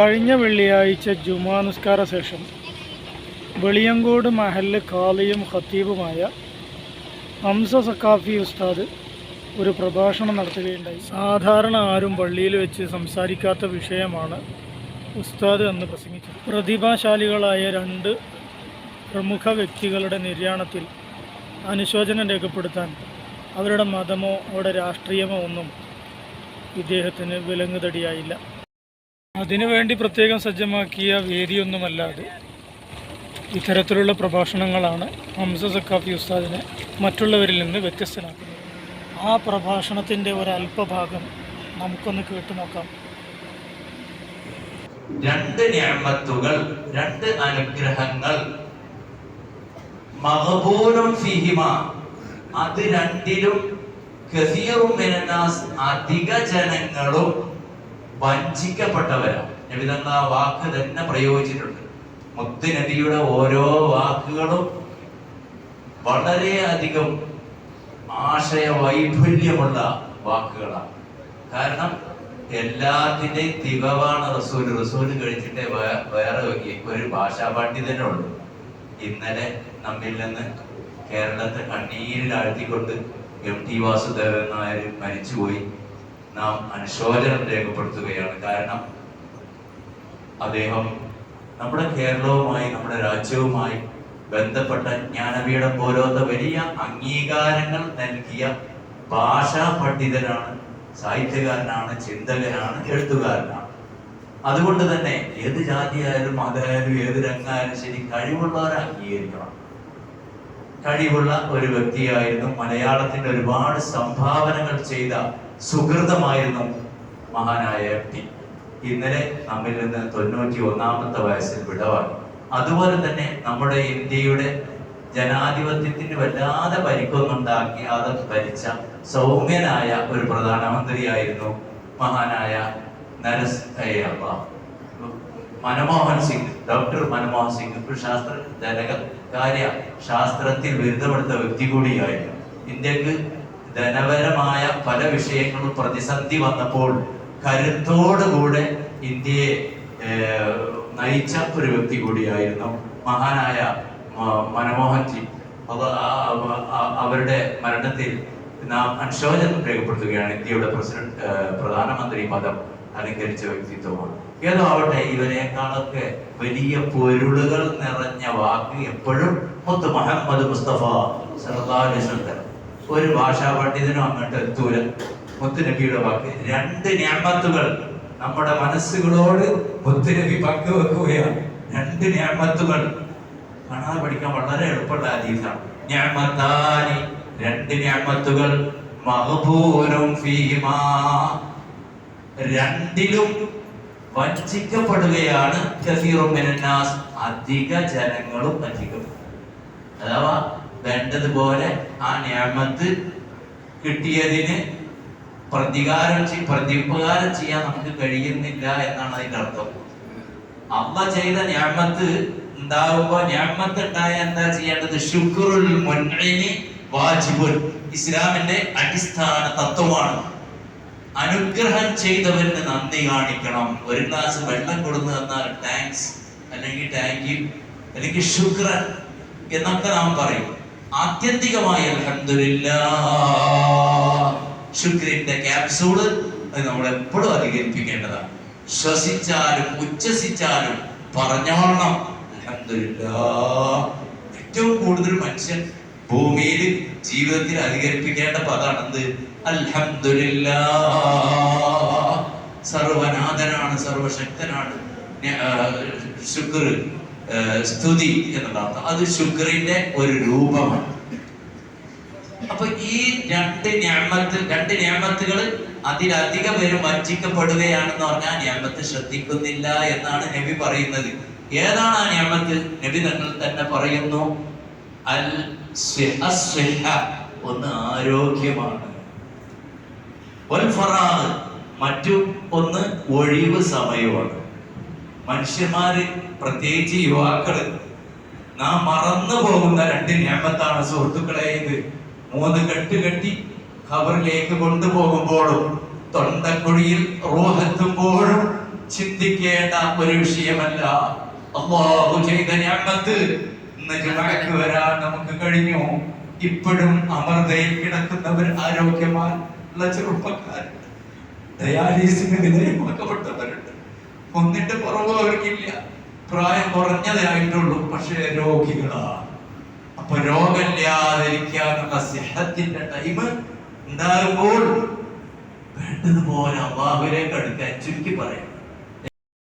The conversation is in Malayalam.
കഴിഞ്ഞ വെള്ളിയാഴ്ച ജുമാ നിസ്കാര ശേഷം വെളിയങ്കോട് മഹല്ല് ഖാലിയും ഖത്തീബുമായ ഹംസ സക്കാഫി ഉസ്താദ് ഒരു പ്രഭാഷണം നടത്തുകയുണ്ടായി. സാധാരണ ആരും പള്ളിയിൽ വെച്ച് സംസാരിക്കാത്ത വിഷയമാണ് ഉസ്താദ് എന്ന് പ്രസംഗിച്ചത്. പ്രതിഭാശാലികളായ രണ്ട് പ്രമുഖ വ്യക്തികളുടെ നിര്യാണത്തിൽ അനുശോചനം രേഖപ്പെടുത്താൻ അവരുടെ മതമോ അവരുടെ രാഷ്ട്രീയമോ ഒന്നും ഇദ്ദേഹത്തിന് വിലങ്ങുതടിയായില്ല. അതിനുവേണ്ടി പ്രത്യേകം സജ്ജമാക്കിയ വേദിയൊന്നുമല്ലാതെ ഇത്തരത്തിലുള്ള പ്രഭാഷണങ്ങളാണ് ഹംസ സക്കാഫി ഉസ്താദിനെ മറ്റുള്ളവരിൽ നിന്ന് വ്യത്യസ്തനാക്കുന്നത്. ആ പ്രഭാഷണത്തിന്റെ ഒരല്പഭാഗം നമുക്കൊന്ന് കേട്ടു നോക്കാം. രണ്ട് ഞാമത്തുകൾ രണ്ട് അനുഗ്രഹങ്ങൾ. മഹബൂലും ഫിഹിമ. അത് രണ്ടിലും കസീറും അധിക ജനങ്ങളും വഞ്ചിക്കപ്പെട്ടവരാണ് നബിതങ്ങൾ ആ വാക്ക് തന്നെ പ്രയോഗിച്ചിട്ടുണ്ട്. മുത്ത് നബിയുടെ ഓരോ വാക്കുകളും വളരെയധികം ആശയ വൈഫല്യമുള്ള വാക്കുകളാണ് കാരണം എല്ലാത്തിന്റെയും തികവാണ് റസൂൽ റസൂൽ കഴിച്ചിട്ട് വേറെ ഒരു ഭാഷാ ഉള്ളൂ. ഇന്നലെ നമ്മിൽ നിന്ന് കേരളത്തെ കണ്ണീരിൽ ആഴ്ത്തിക്കൊണ്ട് എം ടി വാസുദേവൻ നായർ മരിച്ചുപോയി. നാം അനുശോചനം രേഖപ്പെടുത്തുകയാണ്. കാരണം അദ്ദേഹം നമ്മുടെ കേരളവുമായി നമ്മുടെ രാജ്യവുമായി ബന്ധപ്പെട്ട ജ്ഞാനപീഠം പോലത്തെ വലിയ അംഗീകാരങ്ങൾ നൽകിയ ഭാഷാ പണ്ഡിതനാണ് സാഹിത്യകാരനാണ് ചിന്തകനാണ് എഴുത്തുകാരനാണ്. അതുകൊണ്ട് തന്നെ ഏത് ജാതിയായാലും മതമായാലും ഏത് രംഗമായാലും ശരി കഴിവുള്ളവരെ അംഗീകരിക്കണം. കഴിവുള്ള ഒരു വ്യക്തിയായിരുന്നു. മലയാളത്തിന്റെ ഒരുപാട് സംഭാവനകൾ ചെയ്ത സുഹൃതമായിരുന്നു മഹാനായ ടി. ഇന്നലെ നമ്മിൽ നിന്ന് തൊണ്ണൂറ്റി ഒന്നാമത്തെ വയസ്സിൽ വിടവാണ് അതുപോലെ തന്നെ നമ്മുടെ ഇന്ത്യയുടെ ജനാധിപത്യത്തിന് വല്ലാതെ പരിക്കൊന്നുണ്ടാക്കി അത് ഭരിച്ച സൗമ്യനായ ഒരു പ്രധാനമന്ത്രിയായിരുന്നു മഹാനായ നരസ് അള്ളാ. മൻമോഹൻ സിംഗ് ഡോക്ടർ മൻമോഹൻ സിംഗ് ഒരു ശാസ്ത്ര ധനകാര്യ ശാസ്ത്രത്തിൽ ബിരുദമെടുത്ത വ്യക്തി കൂടിയായിരുന്നു. ഇന്ത്യയ്ക്ക് ധനപരമായ പല വിഷയങ്ങളും പ്രതിസന്ധി വന്നപ്പോൾ കരുത്തോടുകൂടെ ഇന്ത്യയെ നയിച്ച ഒരു വ്യക്തി കൂടിയായിരുന്നു മഹാനായ മനമോഹൻ സിംഗ് ജി. അത് ആ- ആ- ആ- അവരുടെ മരണത്തിൽ നാം അനുശോചനം രേഖപ്പെടുത്തുകയാണ്. ഇന്ത്യയുടെ പ്രസിഡന്റ് പ്രധാനമന്ത്രി പദം അലങ്കരിച്ച വ്യക്തിത്വമാണ്. ഏതോ ആവട്ടെ ഇവരെക്കാളൊക്കെ വലിയ പൊരുളുകൾ നിറഞ്ഞ വാക്ക് എപ്പോഴും മുത്ത് മുഹമ്മദ് മുസ്തഫ വസല്ലം ഒരു ഭാഷാ പണ്ഡിതനും അങ്ങോട്ട് എത്തൂല. മുത്തുനബിയുടെ വാക്ക് രണ്ട് ഞാമത്തുകൾ നമ്മുടെ മനസ്സുകളോട് മുത്തുനബി പങ്കുവെക്കുകയാണ് രണ്ട് ഞാമത്തുകൾ. കാണാതെ പഠിക്കാൻ വളരെ എളുപ്പമുള്ള അതീതാണ്. ഞാമത്താനി രണ്ട് ഞാമത്തുകൾ. മഹബൂനും ഫീഹിമാ. രണ്ടിലും വഞ്ചിക്കപ്പെടുകയാണ് അധിക ജനങ്ങളും വഞ്ചിക്കപ്പെടും അഥവാ വേണ്ടതുപോലെ ആ ഞാമത്ത് കിട്ടിയതിന് പ്രതികാരം പ്രതിപകാരം ചെയ്യാൻ നമുക്ക് കഴിയുന്നില്ല എന്നാണ് അതിന്റെ അർത്ഥം. അമ്മ ചെയ്ത ഞാമത്ത് ഉണ്ടാവുമ്പോ ഞാമത്ത് ഉണ്ടായ എന്താ ചെയ്യേണ്ടത്? ശുക്രുൽ മുൻഇനി വാജിബുൽ ഇസ്ലാമിന്റെ അടിസ്ഥാന തത്വമാണ്. അനുഗ്രഹം ചെയ്തവന് നന്ദി കാണിക്കണം. ഒരു ഗ്ലാസ് വെള്ളം കൊടുന്നു തന്നാൽ താങ്ക്സ് അല്ലെങ്കിൽ താങ്ക് യു അല്ലെങ്കിൽ ശുക്രൻ എന്നൊക്കെ നാം പറയും. ആത്യന്തികമായി അൽഹംദുലില്ലാ ശുക്രിന്റെ ക്യാപ്സൂൾ അത് നമ്മൾ എപ്പോഴും അധികരിപ്പിക്കേണ്ടതാണ്. ശ്വസിച്ചാലും ഉച്ചസിച്ചാലും പറഞ്ഞോളണം. അൽഹംദുലില്ലാ ഏറ്റവും കൂടുതൽ മനുഷ്യൻ ഭൂമിയിൽ ജീവിതത്തിൽ അധികരിപ്പിക്കേണ്ട പദാണെന്ത് അൽഹംദുലില്ലാ സർവനാഥനാണ് സർവശക്തനാണ്. ശുക്ർ സ്തുതി എന്നുള്ള അർത്ഥം അത് ശുക്രിന്റെ ഒരു രൂപമാണ്. അപ്പൊ ഈ രണ്ട് ഞാമത്ത് രണ്ട് ഞാമത്തുകൾ അതിലധിക പേരും വഞ്ചിക്കപ്പെടുകയാണെന്ന് പറഞ്ഞാൽ ഞാമത്ത് ശ്രദ്ധിക്കുന്നില്ല എന്നാണ് നബി പറയുന്നത്. ഏതാണ് ആ ഞാമത്ത്? നബി തങ്ങൾ തന്നെ പറയുന്നു അൽ. ഒന്ന് ആരോഗ്യമാണ്. മറ്റു ഒന്ന് ഒഴിവ് സമയമാണ് മനുഷ്യന്മാര് പ്രത്യേകിച്ച് യുവാക്കൾ നാം മറന്നു പോകുന്ന രണ്ട് ഞാമത്താണ് സുഹൃത്തുക്കളെ ഇത് മൂന്ന് കെട്ട് കെട്ടി ഖബറിലേക്ക് കൊണ്ടുപോകുമ്പോഴും തൊണ്ടക്കുഴിയിൽ റൂഹെത്തുമ്പോഴും ചിന്തിക്കേണ്ട ഒരു വിഷയമല്ല അള്ളാഹു ചെയ്ത ഞാമത്ത് ഇന്ന് ജുമഅക്ക് വരാൻ നമുക്ക് കഴിഞ്ഞു. ഇപ്പോഴും അമർതയിൽ കിടക്കുന്നവർ ആരോഗ്യമാൻ ഉള്ള ചെറുപ്പക്കാരുണ്ട് ഡയാലിസിന് വിധേയമാക്കപ്പെട്ടവരുണ്ട്. ഒന്നിന്റെ കുറവ് അവർക്കില്ല. പ്രായം കുറഞ്ഞതായിട്ടുള്ളൂ പക്ഷേ രോഗികളാണ്. അപ്പൊ രോഗമില്ലാതിരിക്കാനുള്ള സിഹത്തിന്റെ ടൈം ഉണ്ടാകുമ്പോൾ വേണ്ടതുപോലെ അള്ളാഹുലേക്ക് അടുക്കാൻ ചുരുക്കി പറയാം.